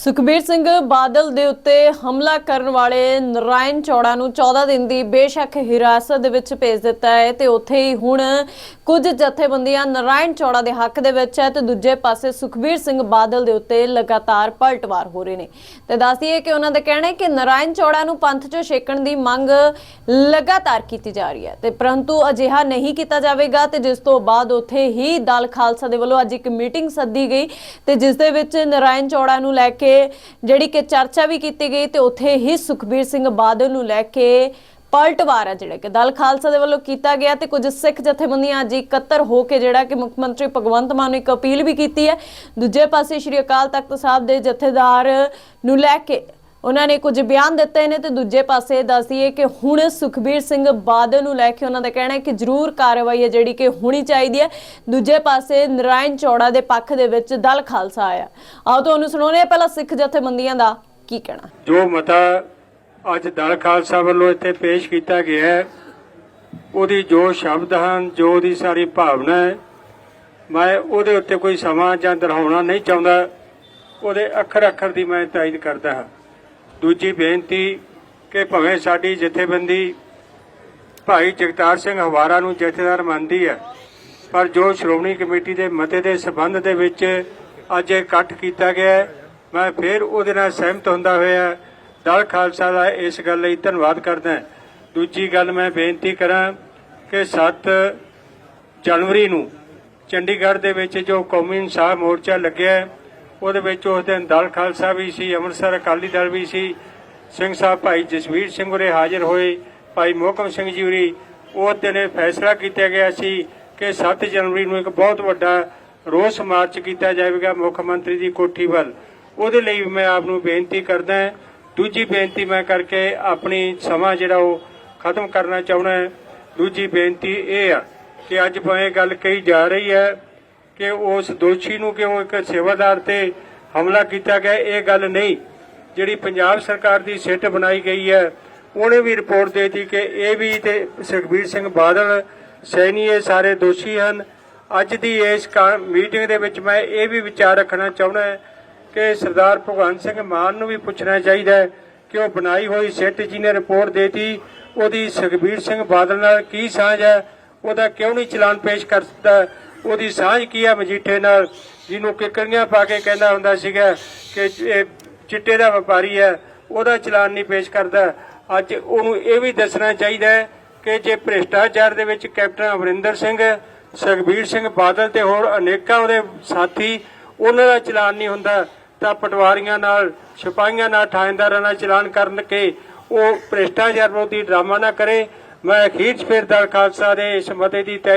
ਸੁਖਬੀਰ ਸਿੰਘ ਬਾਦਲ ਦੇ ਉੱਤੇ ਹਮਲਾ ਕਰਨ ਵਾਲੇ ਨਰਾਇਣ ਚੌੜਾ ਨੂੰ 14 ਦਿਨ ਦੀ ਬੇਸ਼ੱਕ ਹਿਰਾਸਤ ਦੇ ਵਿੱਚ ਭੇਜ ਦਿੱਤਾ ਹੈ ਤੇ ਉੱਥੇ ਹੀ ਹੁਣ ਕੁਝ ਜਥੇਬੰਦੀਆਂ ਨਰਾਇਣ ਚੌੜਾ ਦੇ ਹੱਕ ਦੇ ਵਿੱਚ ਹੈ ਤੇ ਦੂਜੇ ਪਾਸੇ ਸੁਖਬੀਰ ਸਿੰਘ ਬਾਦਲ ਦੇ ਉੱਤੇ ਲਗਾਤਾਰ ਪਲਟਵਾਰ ਹੋ ਰਹੇ ਨੇ। ਤੇ ਦੱਸਦੀਏ ਕਿ ਉਹਨਾਂ ਦਾ ਕਹਿਣਾ ਹੈ ਕਿ ਨਰਾਇਣ ਚੌੜਾ ਨੂੰ ਪੰਥ 'ਚੋਂ ਛੇਕਣ ਦੀ ਮੰਗ ਲਗਾਤਾਰ ਕੀਤੀ ਜਾ ਰਹੀ ਹੈ ਤੇ ਪਰੰਤੂ ਅਜਿਹਾ ਨਹੀਂ ਕੀਤਾ ਜਾਵੇਗਾ ਤੇ ਜਿਸ ਤੋਂ ਬਾਅਦ ਉੱਥੇ ਹੀ ਦਲ ਖਾਲਸਾ ਦੇ ਵੱਲੋਂ ਅੱਜ ਇੱਕ ਮੀਟਿੰਗ ਸੱਦੀ ਗਈ ਤੇ ਜਿਸ ਦੇ ਵਿੱਚ ਨਰਾਇਣ ਚੌੜਾ ਨੂੰ ਲੈ ਕੇ ਜਿਹੜੀ ਕਿ ਚਰਚਾ ਵੀ ਕੀਤੀ ਗਈ ਤੇ ਉੱਥੇ ਹੀ ਸੁਖਬੀਰ ਸਿੰਘ ਬਾਦਲ ਨੂੰ ਲੈ ਕੇ ਪਲਟਵਾਰ ਹੈ ਜਿਹੜਾ ਕਿ ਦਲ ਖਾਲਸਾ ਦੇ ਵੱਲੋਂ ਕੀਤਾ ਗਿਆ ਤੇ ਕੁਝ ਸਿੱਖ ਜਥੇਬੰਦੀਆਂ ਅੱਜ ਇਕੱਤਰ ਹੋ ਕੇ ਜਿਹੜਾ ਕਿ ਮੁੱਖ ਮੰਤਰੀ ਭਗਵੰਤ ਮਾਨ ਨੂੰ ਇੱਕ ਅਪੀਲ ਵੀ ਕੀਤੀ ਹੈ। ਦੂਜੇ ਪਾਸੇ ਸ਼੍ਰੀ ਅਕਾਲ ਤਖਤ ਸਾਹਿਬ ਦੇ ਜਥੇਦਾਰ ਨੂੰ ਲੈ ਕੇ ਉਹਨਾਂ ਨੇ ਕੁਝ ਬਿਆਨ ਦਿੱਤੇ ਨੇ ਤੇ ਦੂਜੇ ਪਾਸੇ ਦੱਸਦੀਏ ਕਿ ਹੁਣ ਸੁਖਬੀਰ ਸਿੰਘ ਬਾਦਲ ਨੂੰ ਲੈ ਕੇ ਉਹਨਾਂ ਦਾ ਕਹਿਣਾ ਹੈ ਕਿ ਜ਼ਰੂਰ ਕਾਰਵਾਈ ਹੈ ਜਿਹੜੀ ਕਿ ਹੋਣੀ ਚਾਹੀਦੀ ਹੈ। ਦੂਜੇ ਪਾਸੇ ਨਰਾਇਣ ਚੌੜਾ ਦੇ ਪੱਖ ਦੇ ਵਿੱਚ ਦਲ ਖਾਲਸਾ ਆਇਆ। ਆਓ ਤੁਹਾਨੂੰ ਸੁਣਾਉਂਦੇ ਹਾਂ ਪਹਿਲਾਂ ਸਿੱਖ ਜਥੇਬੰਦੀਆਂ ਦਾ ਕੀ ਕਹਿਣਾ। ਜੋ ਮਤਾ ਅੱਜ ਦਲ ਖਾਲਸਾ ਵੱਲੋਂ ਇੱਥੇ ਪੇਸ਼ ਕੀਤਾ ਗਿਆ ਹੈ, ਉਹਦੀ ਜੋ ਸ਼ਬਦ ਹਨ, ਜੋ ਉਹਦੀ ਸਾਰੀ ਭਾਵਨਾ ਹੈ, ਮੈਂ ਉਹਦੇ ਉੱਤੇ ਕੋਈ ਸਮਾਂ ਜਾਂ ਦਰਹਾਉਣਾ ਨਹੀਂ ਚਾਹੁੰਦਾ। ਉਹਦੇ ਅੱਖਰ ਅੱਖਰ ਦੀ ਮੈਂ ਤਾਇਦ ਕਰਦਾ ਹਾਂ। ਦੂਜੀ ਬੇਨਤੀ ਕਿ ਭਵੇਂ ਸਾਡੀ ਜਥੇਬੰਦੀ ਭਾਈ ਜਗਤਾਰ ਸਿੰਘ ਹਵਾਰਾ ਨੂੰ ਜਥੇਦਾਰ ਮੰਨਦੀ ਹੈ, ਪਰ ਜੋ ਸ਼੍ਰੋਮਣੀ ਕਮੇਟੀ ਦੇ ਮਤੇ ਦੇ ਸਬੰਧ ਦੇ ਵਿੱਚ ਅੱਜ ਇਕੱਠ ਕੀਤਾ ਗਿਆ ਮੈਂ ਫਿਰ ਉਹਦੇ ਨਾਲ ਸਹਿਮਤ ਹੁੰਦਾ ਹੋਇਆ ਦਲ ਖਾਲਸਾ ਦਾ ਇਸ ਗੱਲ ਲਈ ਧੰਨਵਾਦ ਕਰਦਾ ਦੂਜੀ ਗੱਲ ਮੈਂ ਬੇਨਤੀ ਕਰਾਂ ਕਿ 7 ਜਨਵਰੀ ਨੂੰ ਚੰਡੀਗੜ੍ਹ ਦੇ ਵਿੱਚ ਜੋ ਕੌਮੀ ਇਨਸਾਫ ਮੋਰਚਾ ਲੱਗਿਆ ਉਹਦੇ ਵਿੱਚ ਉਸ ਦਿਨ ਦਲ ਖਾਲਸਾ ਵੀ ਸੀ, ਅੰਮ੍ਰਿਤਸਰ ਅਕਾਲੀ ਦਲ ਵੀ ਸੀ। ਸਿੰਘ ਸਾਹਿਬ ਭਾਈ ਜਸਵੀਰ ਸਿੰਘ ਉਰੇ ਹਾਜ਼ਰ ਹੋਏ, ਭਾਈ ਮੋਹਕਮ ਸਿੰਘ ਜੀ ਉਰੀ। ਉਸ ਦਿਨ ਇਹ ਫੈਸਲਾ ਕੀਤਾ ਗਿਆ ਸੀ ਕਿ 7 ਜਨਵਰੀ ਨੂੰ ਇੱਕ ਬਹੁਤ ਵੱਡਾ ਰੋਸ ਮਾਰਚ ਕੀਤਾ ਜਾਵੇਗਾ ਮੁੱਖ ਮੰਤਰੀ ਦੀ ਕੋਠੀ ਵੱਲ। ਉਹਦੇ ਲਈ ਮੈਂ ਆਪ ਨੂੰ ਬੇਨਤੀ ਕਰਦਾ ਦੂਜੀ ਬੇਨਤੀ ਮੈਂ ਕਰਕੇ ਆਪਣੀ ਸਮਾਂ ਜਿਹੜਾ ਉਹ ਖਤਮ ਕਰਨਾ ਚਾਹੁੰਦਾ ਦੂਜੀ ਬੇਨਤੀ ਇਹ ਆ ਕਿ ਅੱਜ ਭਾਵੇਂ ਗੱਲ ਕਹੀ ਜਾ ਰਹੀ ਹੈ ਕਿ ਉਸ ਦੋਸ਼ੀ ਨੂੰ ਕਿਉਂ ਇੱਕ ਸੇਵਾਦਾਰ ਤੇ ਹਮਲਾ ਕੀਤਾ ਗਿਆ, ਇਹ ਗੱਲ ਨਹੀਂ। ਜਿਹੜੀ ਪੰਜਾਬ ਸਰਕਾਰ ਦੀ ਸਿੱਟ ਬਣਾਈ ਗਈ ਹੈ, ਉਹਨੇ ਵੀ ਰਿਪੋਰਟ ਦੇ ਦਿੱਤੀ ਕਿ ਇਹ ਵੀ ਤੇ ਸੁਖਬੀਰ ਸਿੰਘ ਬਾਦਲ ਸੈਣੀ ਇਹ ਸਾਰੇ ਦੋਸ਼ੀ ਹਨ। ਅੱਜ ਦੀ ਇਸ ਮੀਟਿੰਗ ਦੇ ਵਿੱਚ ਮੈਂ ਇਹ ਵੀ ਵਿਚਾਰ ਰੱਖਣਾ ਚਾਹੁੰਦਾ ਹਾਂ ਕਿ ਸਰਦਾਰ ਭਗਵੰਤ ਸਿੰਘ ਮਾਨ ਨੂੰ ਵੀ ਪੁੱਛਣਾ ਚਾਹੀਦਾ ਹੈ ਕਿ ਉਹ ਬਣਾਈ ਹੋਈ ਸਿੱਟ ਜਿਹਨੇ ਰਿਪੋਰਟ ਦੇਤੀ, ਉਹਦੀ ਸੁਖਬੀਰ ਸਿੰਘ ਬਾਦਲ ਨਾਲ ਕੀ ਸਾਂਝ ਹੈ, ਉਹਦਾ ਕਿਉਂ ਨਹੀਂ ਚਲਾਨ ਪੇਸ਼ ਕਰਦਾ ਉਹਦੀ ਸਾਂਝ ਕੀ ਹੈ ਮਜੀਠੇ ਨਾਲ? ਜਿਹਨੂੰ ਕਿਕਰੀਆਂ ਪਾ ਕੇ ਕਹਿੰਦਾ ਹੁੰਦਾ ਸੀਗਾ ਕਿ ਇਹ ਚਿੱਟੇ ਦਾ ਵਪਾਰੀ ਹੈ, ਉਹਦਾ ਚਲਾਨ ਨਹੀਂ ਪੇਸ਼ ਕਰਦਾ। ਅੱਜ ਉਹਨੂੰ ਇਹ ਵੀ ਦੱਸਣਾ ਚਾਹੀਦਾ ਹੈ ਕਿ ਜੇ ਭ੍ਰਿਸ਼ਟਾਚਾਰ ਦੇ ਵਿੱਚ ਕੈਪਟਨ ਅਮਰਿੰਦਰ ਸਿੰਘ, ਸੁਖਬੀਰ ਸਿੰਘ ਬਾਦਲ ਤੇ ਹੋਰ ਅਨੇਕਾਂ ਉਹਦੇ ਸਾਥੀ ਉਹਨਾਂ ਦਾ ਚਲਾਨ ਨਹੀਂ ਹੁੰਦਾ, ਤਾਂ ਪਟਵਾਰੀਆਂ ਨਾਲ, ਸਿਪਾਹੀਆਂ ਨਾਲ ਥਾਣੇਦਾਰਾਂ ਨਾਲ ਚਲਾਨ ਕਰਨ ਕੇ ਉਹ ਭ੍ਰਿਸ਼ਟਾਚਾਰ ਵਿਰੋਧੀ ਡਰਾਮਾ ਨਾ ਕਰੇ। ਮੈਂ ਅਖੀਰ 'ਚ ਫਿਰ ਦਲ ਖਾਲਸਾ ਦੇ ਇਸ ਮਤੇ ਦੀ ਤਹਿ